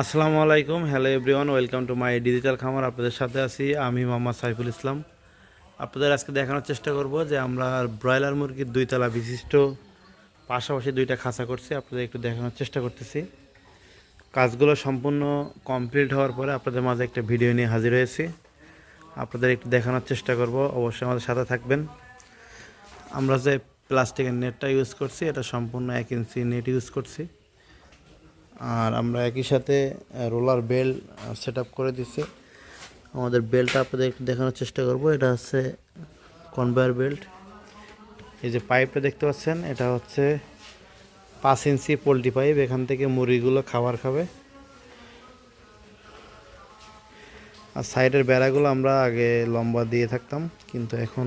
আসসালামু আলাইকুম। Hello everyone welcome to my digital খামার। আপনাদের সাথে আছি আমি মোহাম্মদ সাইফুল ইসলাম। আপনাদের আজকে দেখানোর চেষ্টা করব যে আমরা ব্রয়লার মুরগির দুইতলা বিশিষ্ট, পাশাপাশি দুইটা খাঁচা করছি। আপনাদের একটু দেখানোর চেষ্টা করতেছি। কাজগুলো সম্পূর্ণ কমপ্লিট হওয়ার পরে আপনাদের মাঝে একটা ভিডিও নিয়ে হাজির হয়েছি। আপনাদের একটু দেখানোর চেষ্টা করব, অবশ্যই আমাদের সাথে থাকবেন। আমরা যে প্লাস্টিকের নেটটা ইউজ করছি, এটা সম্পূর্ণ এক ইঞ্চি নেট ইউজ করছি। আর আমরা একই সাথে রোলার বেল সেট করে দিচ্ছি আমাদের বেল্টটা আপনাদের একটু দেখানোর চেষ্টা করব। এটা হচ্ছে কনভেয়ার বেল্ট এই যে পাইপটা দেখতে পাচ্ছেন, এটা হচ্ছে পাঁচ ইঞ্চি পোলট্রি পাইপ এখান থেকে মুরগিগুলো খাবার খাবে। আর সাইডের বেড়াগুলো আমরা আগে লম্বা দিয়ে থাকতাম, কিন্তু এখন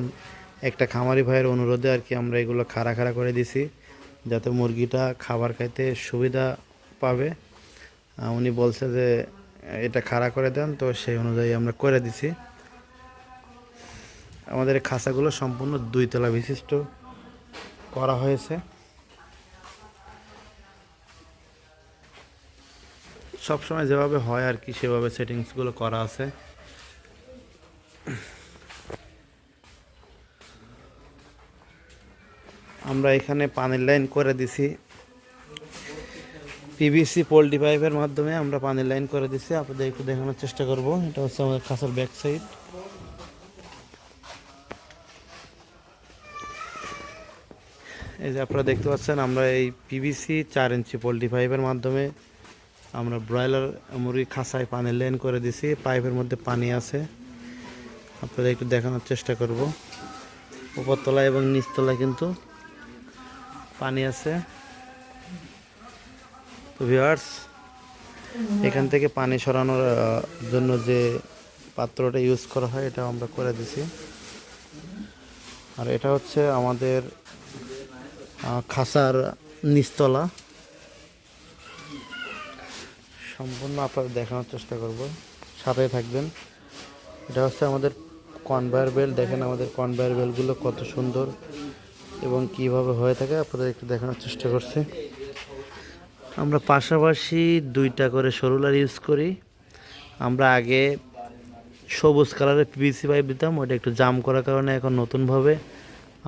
একটা খামারি ভাইয়ের অনুরোধে আর কি আমরা এগুলো খাড়া খাড়া করে দিছি, যাতে মুরগিটা খাবার খাইতে সুবিধা পাবে। উনি বলছে যে, এটা খাড়া করে দেন, তো সেই অনুযায়ী আমরা করে দিছি। আমাদের খাঁচাগুলো সম্পূর্ণ দুই তলা বিশিষ্ট করা হয়েছে। সবসময় যেভাবে হয় আর কি, সেভাবে সেটিংসগুলো করা আছে। আমরা এখানে পানির লাইন করে দিছি। পিভিসি পোল্ট্রি পাইপের মাধ্যমে আমরা পানির লাইন করে দিছি। আপনাদের একটু দেখানোর চেষ্টা করব। এটা হচ্ছে আমাদের খাসার ব্যাক সাইড এই যে আপনারা দেখতে পাচ্ছেন, আমরা এই পিভিসি চার ইঞ্চি পোল্ট্রি পাইপের মাধ্যমে আমরা ব্রয়লার মুরগি খাসায় পানির লাইন করে দিছি। পাইপের মধ্যে পানি আছে। আপনাদের একটু দেখানোর চেষ্টা করব। উপরতলা এবং নিচতলায় কিন্তু পানি আছে। তো ভিউয়ার্স এখান থেকে পানি সরানোর জন্য যে পাত্রটা ইউজ করা হয় এটা আমরা করে দিছি। আর এটা হচ্ছে আমাদের খাসার নিচতলা। সম্পূর্ণ আপনাদের দেখানোর চেষ্টা করব। সাথে থাকবেন। এটা হচ্ছে আমাদের কনভায়ার বেল্ট দেখেন আমাদের কনভায়ার বেল্টগুলো কত সুন্দর এবং কীভাবে হয়ে থাকে, আপনাদের একটু দেখানোর চেষ্টা করছি। আমরা পাশাপাশি দুইটা করে সরুলার ইউজ করি। আমরা আগে সবুজ কালারের পিভিসি পাইপ দিতাম ওটা একটু জাম করার কারণে এখন নতুনভাবে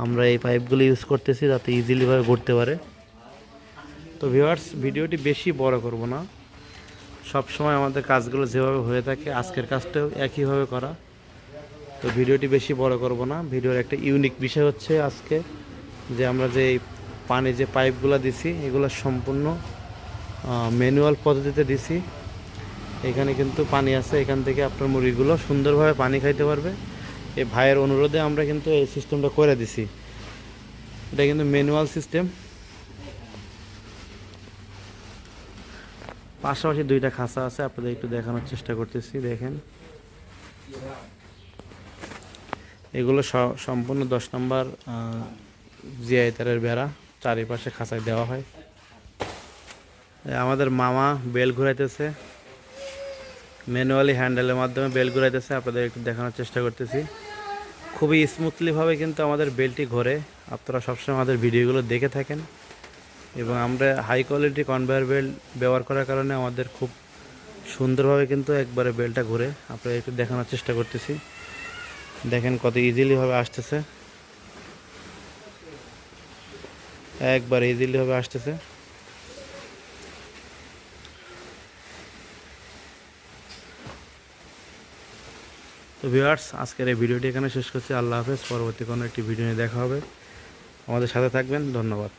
আমরা এই পাইপগুলো ইউজ করতেছি যাতে ইজিলিভাবে ঘুরতে পারে। তো ভিউয়ার্স ভিডিওটি বেশি বড় করব না। সব সময় আমাদের কাজগুলো যেভাবে হয়ে থাকে, আজকের কাজটাও একইভাবে করা। তো ভিডিওটি বেশি বড় করব না। ভিডিওর একটা ইউনিক বিষয় হচ্ছে আজকে যে আমরা যে পানি যে পাইপগুলো দিছি, এগুলো সম্পূর্ণ ম্যানুয়াল পদ্ধতিতে দিছি। এখানে কিন্তু পানি আছে, এখান থেকে আপনার মুরগিগুলো সুন্দরভাবে পানি খাইতে পারবে। এই ভাইয়ের অনুরোধে আমরা কিন্তু এই সিস্টেমটা করে দিছি। এটা কিন্তু ম্যানুয়াল সিস্টেম পাশাপাশি দুইটা খাঁচা আছে, আপনাদের একটু দেখানোর চেষ্টা করতেছি, দেখেন। এগুলো সম্পূর্ণ দশ নম্বর জিআই তারের বেড়া চারিপাশে খাঁচায় দেওয়া হয়। আমাদের মামা বেল ঘুরাইতেছে। ম্যানুয়ালি হ্যান্ডেলের মাধ্যমে বেল ঘুরাইতেছে, আপনাদের একটু দেখানোর চেষ্টা করতেছি। খুবই স্মুথলিভাবে কিন্তু আমাদের বেলটি ঘোরে, আপনারা সবসময় আমাদের ভিডিওগুলো দেখে থাকেন। এবং আমরা হাই কোয়ালিটি কনভেয়ার বেল্ট ব্যবহার করার কারণে আমাদের খুব সুন্দরভাবে কিন্তু একবারে বেলটা ঘুরে। আপনারা একটু দেখানোর চেষ্টা করতেছি। দেখেন কত ইজিলিভাবে আসতেছে। একবার ইজিলিভাবে আসতেছে। তো ভিউয়ার্স, আজকের এই ভিডিওটি এখানে শেষ করছি। আল্লাহ হাফেজ, পরবর্তী কোনো একটি ভিডিও নিয়ে দেখা হবে। আমাদের সাথে থাকবেন, ধন্যবাদ।